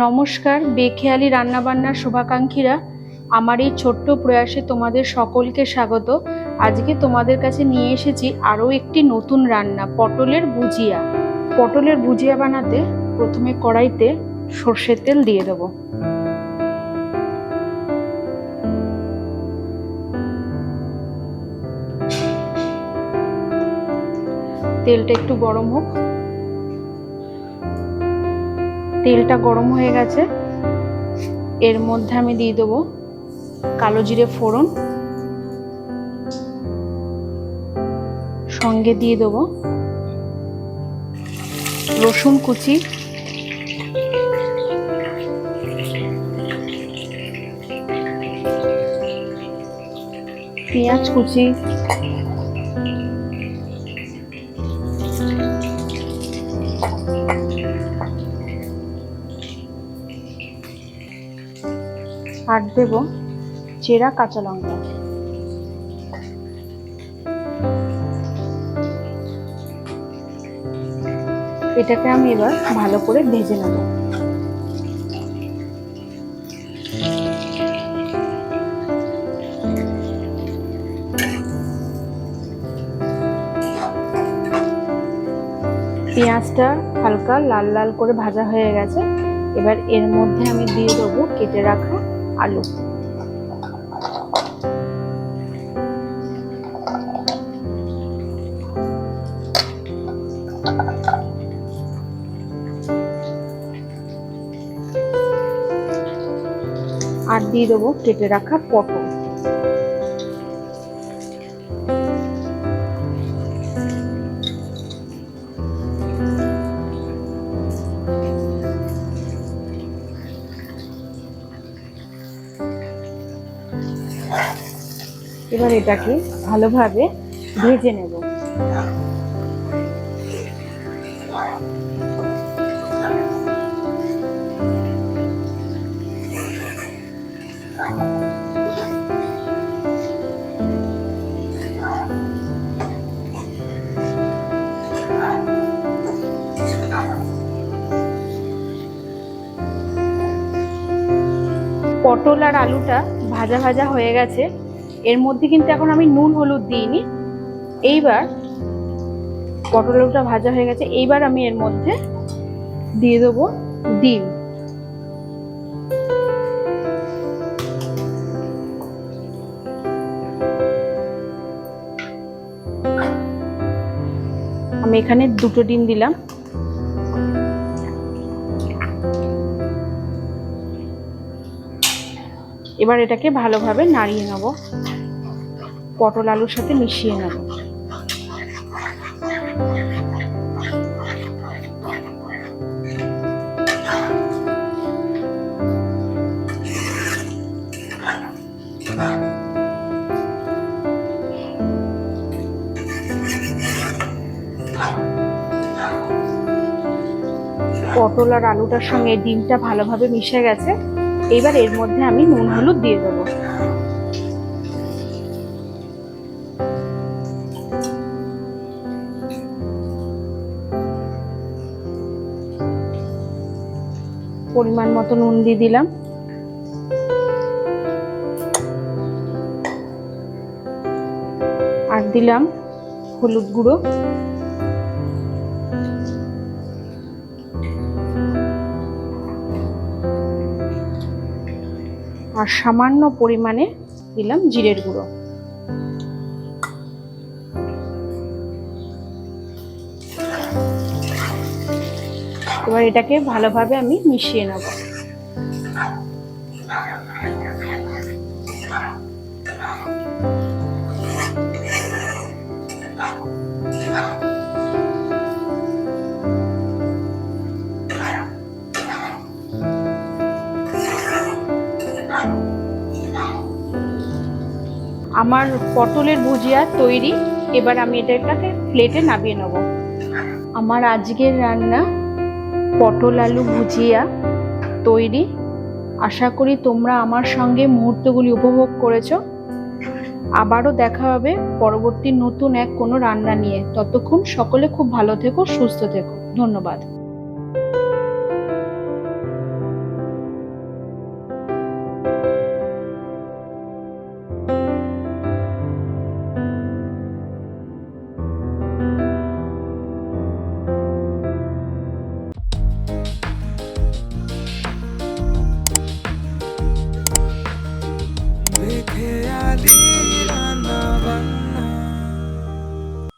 নমস্কার, বেখেয়ালি রান্নাবান্নার শুভাকাঙ্ক্ষীরা। আমার এই ছোট্ট প্রয়াসে তোমাদের সকলকে স্বাগত। আজকে তোমাদের কাছে নিয়ে এসেছি আরও একটি নতুন রান্না, পটলের ভুজিয়া। পটলের ভুজিয়া বানাতে প্রথমে কড়াইতে সর্ষের তেল দিয়ে দেবো। তেলটা একটু গরম হোক। তেলটা গরম হয়ে গেছে। এর মধ্যে আমি দিয়ে দেবো কালো জিরে ফোড়ন। সঙ্গে দিয়ে দেবো রসুন কুচি। পেঁয়াজ কুচি। আর দেব চেরা কাঁচা লঙ্কা। এটাকে আমি এবার ভালো করে ভেজে নেব। পেঁয়াজটা হালকা লাল লাল করে ভাজা হয়ে গেছে। এবার এর মধ্যে আমি দিয়ে দেবো কেটে রাখা আলু। আর দিয়ে দেবো কেটে রাখা পটল। এবার এটাকে ভালোভাবে ভেজে নেব। পটল আর আলুটা ভাজা ভাজা হয়ে গেছে। এর মধ্যে কিন্তু এখন আমি নুন, হলুদ দিইনি। এইবার পটল ভাজা হয়ে গেছে। এইবার আমি এর মধ্যে দিয়ে দেবো ডিম। আমি এখানে দুটো ডিম দিলাম। এবার এটাকে ভালোভাবে নাড়িয়ে নেব। পটল আলুর সাথে মিশিয়ে নেব। পটল আর আলুটার সঙ্গে ডিমটা ভালোভাবে মিশে গেছে। এইবার এর মধ্যে আমি নুন, হলুদ দিয়ে দেবো। পরিমাণ মতো নুন দিয়ে দিলাম। আর দিলাম হলুদ গুঁড়ো। আর সামান্য পরিমাণে দিলাম জিরের গুঁড়ো। এবার এটাকে ভালোভাবে আমি মিশিয়ে নেব। আমার পটলের ভুজিয়া তৈরি। এবার আমি এটাকে প্লেটে নামিয়ে নেব। আমার আজকের রান্না পটল আলু ভুজিয়া তৈরি। আশা করি তোমরা আমার সঙ্গে মুহূর্তগুলি উপভোগ করেছ। আবারও দেখা হবে পরবর্তী নতুন এক কোনো রান্না নিয়ে। ততক্ষণ সকলে খুব ভালো থেকো, সুস্থ থেকো। ধন্যবাদ।